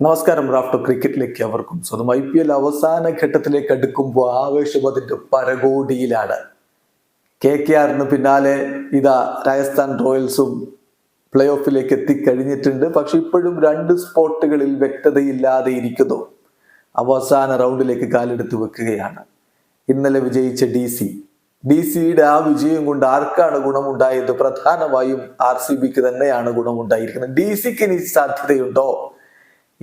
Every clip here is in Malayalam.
നമസ്കാരം റാഫ്റ്റർ ക്രിക്കറ്റിലേക്ക് അവർക്കും സ്വന്തം ഐ പി എൽ അവസാന ഘട്ടത്തിലേക്ക് അടുക്കുമ്പോൾ ആവേശം അതിന്റെ പരകോടിയിലാണ്. കെ കെ ആറിന് പിന്നാലെ ഇതാ രാജസ്ഥാൻ റോയൽസും പ്ലേ ഓഫിലേക്ക് എത്തിക്കഴിഞ്ഞിട്ടുണ്ട്. പക്ഷെ ഇപ്പോഴും രണ്ട് സ്പോട്ടുകളിൽ വ്യക്തതയില്ലാതെ ഇരിക്കുന്നു. അവസാന റൗണ്ടിലേക്ക് കാലെടുത്ത് വെക്കുകയാണ്. ഇന്നലെ വിജയിച്ച ഡി സി. ഡി സിയുടെ ആ വിജയം കൊണ്ട് ആർക്കാണ് ഗുണമുണ്ടായത്? പ്രധാനമായും ആർ സി ബിക്ക് തന്നെയാണ് ഗുണമുണ്ടായിരിക്കുന്നത്. ഡി സിക്ക് ഇനി സാധ്യതയുണ്ടോ?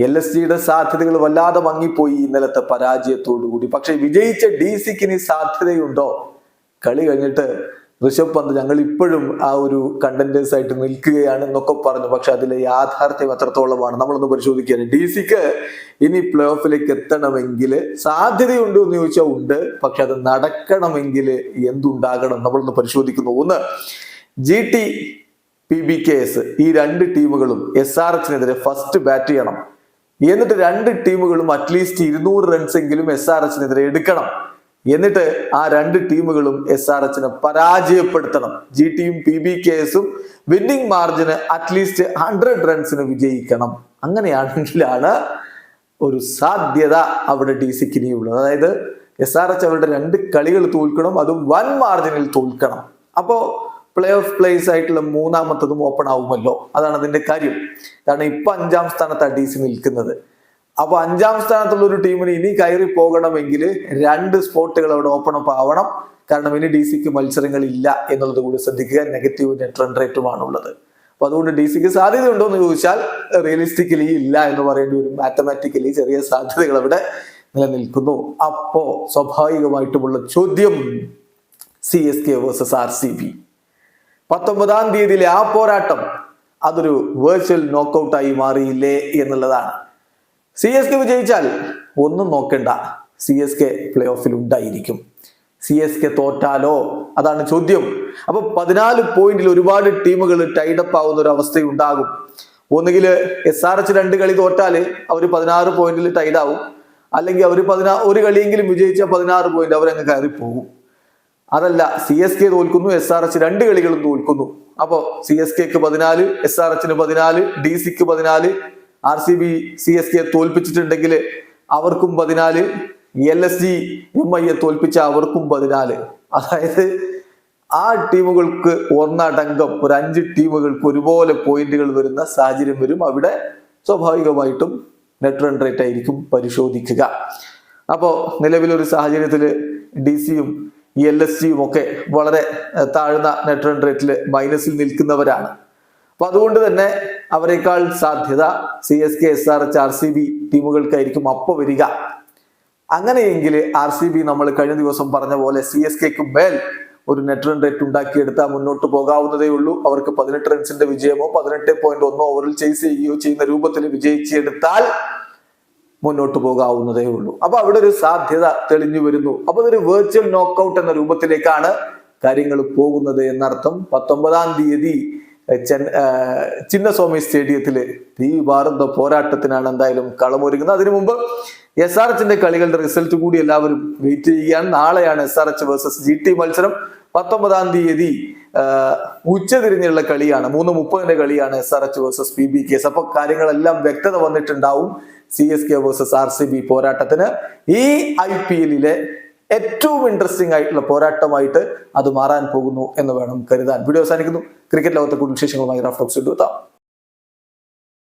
എൽ എസ് ജിയുടെ സാധ്യതകൾ വല്ലാതെ മങ്ങിപ്പോയി ഇന്നലത്തെ പരാജയത്തോടുകൂടി. പക്ഷെ വിജയിച്ച ഡി സിക്ക് ഇനി സാധ്യതയുണ്ടോ? കളി കഴിഞ്ഞിട്ട് ഋഷഭ് പന്ത് ഞങ്ങൾ ഇപ്പോഴും ആ ഒരു കണ്ടന്റേഴ്സ് ആയിട്ട് നിൽക്കുകയാണ് എന്നൊക്കെ പറഞ്ഞു. പക്ഷെ അതിലെ യാഥാർത്ഥ്യം എത്രത്തോളമാണ് നമ്മളൊന്ന് പരിശോധിക്കുകയാണ്. ഡി സിക്ക് ഇനി പ്ലേ ഓഫിലേക്ക് എത്തണമെങ്കിൽ സാധ്യതയുണ്ട് എന്ന് ചോദിച്ചാൽ ഉണ്ട്. പക്ഷെ അത് നടക്കണമെങ്കിൽ എന്തുണ്ടാകണം നമ്മളൊന്ന് പരിശോധിക്കുന്നു. ഒന്ന് G T P B K S ഈ രണ്ട് ടീമുകളും എസ് ആർ എച്ചിനെതിരെ ഫസ്റ്റ് ബാറ്റ് ചെയ്യണം. എന്നിട്ട് രണ്ട് ടീമുകളും അറ്റ്ലീസ്റ്റ് ഇരുന്നൂറ് റൺസ് എങ്കിലും എസ് ആർ എച്ചിനെതിരെ എടുക്കണം. എന്നിട്ട് ആ രണ്ട് ടീമുകളും എസ് ആർ എച്ചിനെ പരാജയപ്പെടുത്തണം. ജി ടിയും പി ബി കെ എസും winning margin at least hundred റൺസിന് വിജയിക്കണം. അങ്ങനെയാണെങ്കിലാണ് ഒരു സാധ്യത അവിടെ ഡി സിക്ക് ഇനിയുള്ളത് അതായത് എസ് ആർ എച്ച് അവരുടെ രണ്ട് കളികൾ തോൽക്കണം അതും വൻ മാർജിനിൽ തോൽക്കണം. അപ്പോ പ്ലേ ഓഫ് പ്ലേസ് ആയിട്ടുള്ള മൂന്നാമത്തതും ഓപ്പൺ ആവുമല്ലോ. അതാണ് അതിന്റെ കാര്യം. കാരണം ഇപ്പൊ അഞ്ചാം സ്ഥാനത്താണ് ഡി സി നിൽക്കുന്നത്. അപ്പൊ അഞ്ചാം സ്ഥാനത്തുള്ള ഒരു ടീമിന് ഇനി കയറി പോകണമെങ്കിൽ രണ്ട് സ്പോട്ടുകൾ അവിടെ ഓപ്പൺ അപ്പ് ആവണം. കാരണം ഇനി ഡി സിക്ക് മത്സരങ്ങൾ ഇല്ല എന്നുള്ളത് കൂടി ശ്രദ്ധിക്കുക. നെഗറ്റീവ് നെറ്റ് റൺ റേറ്റുമാണ് ഉള്ളത് അപ്പൊ അതുകൊണ്ട് ഡി സിക്ക് സാധ്യത ഉണ്ടോ എന്ന് ചോദിച്ചാൽ റിയലിസ്റ്റിക്കലി ഇല്ല എന്ന് പറയേണ്ടി ഒരു മാത്തമാറ്റിക്കലി ചെറിയ സാധ്യതകൾ അവിടെ നിലനിൽക്കുന്നു. അപ്പോ സ്വാഭാവികമായിട്ടുമുള്ള ചോദ്യം C S K versus R C B പത്തൊമ്പതാം തീയതിയിലെ ആ പോരാട്ടം അതൊരു വേർച്വൽ നോക്കൗട്ടായി മാറിയില്ലേ എന്നുള്ളതാണ്. സി എസ് കെ വിജയിച്ചാൽ ഒന്നും നോക്കണ്ട. സി എസ് കെ പ്ലേ ഓഫിൽ ഉണ്ടായിരിക്കും. സി എസ് കെ തോറ്റാലോ? അതാണ് ചോദ്യം. അപ്പൊ പതിനാല് പോയിന്റിൽ ഒരുപാട് ടീമുകൾ ടൈഡപ്പ് ആവുന്ന ഒരു അവസ്ഥയുണ്ടാകും. ഒന്നുകിൽ എസ് ആർ എച്ച് രണ്ട് കളി തോറ്റാൽ അവർ പതിനാറ് പോയിന്റിൽ ടൈഡാവും അല്ലെങ്കിൽ അവർ പതിനാ ഒരു കളിയെങ്കിലും വിജയിച്ചാൽ പതിനാറ് പോയിന്റ് അവരങ്ങ് കയറി പോകും അതല്ല സി എസ് കെ തോൽക്കുന്നു എസ് ആർ എച്ച് രണ്ട് കളികളും തോൽക്കുന്നു. അപ്പോ സി എസ് കെക്ക് പതിനാല് എസ് ആർ എച്ചിന് പതിനാല് ഡി സിക്ക് പതിനാല് R C B C S K തോൽപ്പിച്ചിട്ടുണ്ടെങ്കിൽ അവർക്കും പതിനാല് എൽ എസ് ജി എം ഐയെ തോൽപ്പിച്ച അവർക്കും പതിനാല്. അതായത് ആ ടീമുകൾക്ക് ഒന്നടങ്കം ഒരു അഞ്ച് ടീമുകൾക്ക് ഒരുപോലെ പോയിന്റുകൾ വരുന്ന സാഹചര്യം വരും. അവിടെ സ്വാഭാവികമായിട്ടും നെറ്റ് റൺ റേറ്റ് ആയിരിക്കും പരിശോധിക്കുക. അപ്പോൾ നിലവിലൊരു സാഹചര്യത്തിൽ ഡി സിയും എൽ എസ് ജിയും ഒക്കെ വളരെ താഴ്ന്ന നെറ്റ് റൺ റേറ്റിൽ മൈനസിൽ നിൽക്കുന്നവരാണ്. അപ്പൊ അതുകൊണ്ട് തന്നെ അവരെക്കാൾ സാധ്യത C S K S R H R C B ടീമുകൾക്കായിരിക്കും അപ്പൊ വരിക. അങ്ങനെയെങ്കിൽ ആർ സി ബി നമ്മൾ കഴിഞ്ഞ ദിവസം പറഞ്ഞ പോലെ സി എസ് കെക്ക് മേൽ ഒരു നെറ്റ് റൺ റേറ്റ് ഉണ്ടാക്കിയെടുത്താൽ മുന്നോട്ട് പോകാവുന്നതേ ഉള്ളൂ. അവർക്ക് പതിനെട്ട് റൺസിന്റെ വിജയമോ പതിനെട്ട് പോയിന്റ് ഒന്നോ ഓവറിൽ ചേസ് ചെയ്യുകയോ ചെയ്യുന്ന രൂപത്തിൽ വിജയിച്ചെടുത്താൽ മുന്നോട്ട് പോകാവുന്നതേ ഉള്ളൂ. അപ്പൊ അവിടെ ഒരു സാധ്യത തെളിഞ്ഞു വരുന്നു. അപ്പൊ അതൊരു വെർച്വൽ നോക്കൗട്ട് എന്ന രൂപത്തിലേക്കാണ് കാര്യങ്ങൾ പോകുന്നത് എന്നർത്ഥം. പത്തൊമ്പതാം തീയതി ചിന്നസ്വാമി സ്റ്റേഡിയത്തിൽ തീ പാറുന്ന പോരാട്ടത്തിനാണ് എന്തായാലും കളമൊരുങ്ങുന്നത്. അതിനു മുമ്പ് എസ് ആർ എച്ചിന്റെ കളികളുടെ റിസൾട്ട് കൂടി എല്ലാവരും വെയിറ്റ് ചെയ്യുകയാണ്. നാളെയാണ് S R H versus G T മത്സരം. പത്തൊമ്പതാം തീയതി ഉച്ചതിരിഞ്ഞുള്ള കളിയാണ്. മൂന്ന് മുപ്പതിന്റെ കളിയാണ് S R H versus P B K S അപ്പൊ കാര്യങ്ങളെല്ലാം വ്യക്തത വന്നിട്ടുണ്ടാവും. C S K versus R C B പോരാട്ടത്തിന്. ഈ ഐ പി എല്ലിലെ ഏറ്റവും ഇൻട്രസ്റ്റിംഗ് ആയിട്ടുള്ള പോരാട്ടമായിട്ട് അത് മാറാൻ പോകുന്നു എന്ന് വേണം കരുതാൻ. വീഡിയോ അവസാനിക്കുന്നു. ക്രിക്കറ്റ് ലോകത്തെ കൂടുതൽ വിശേഷങ്ങളുമായി റാഫ്റ്റോക്സ് എത്താം.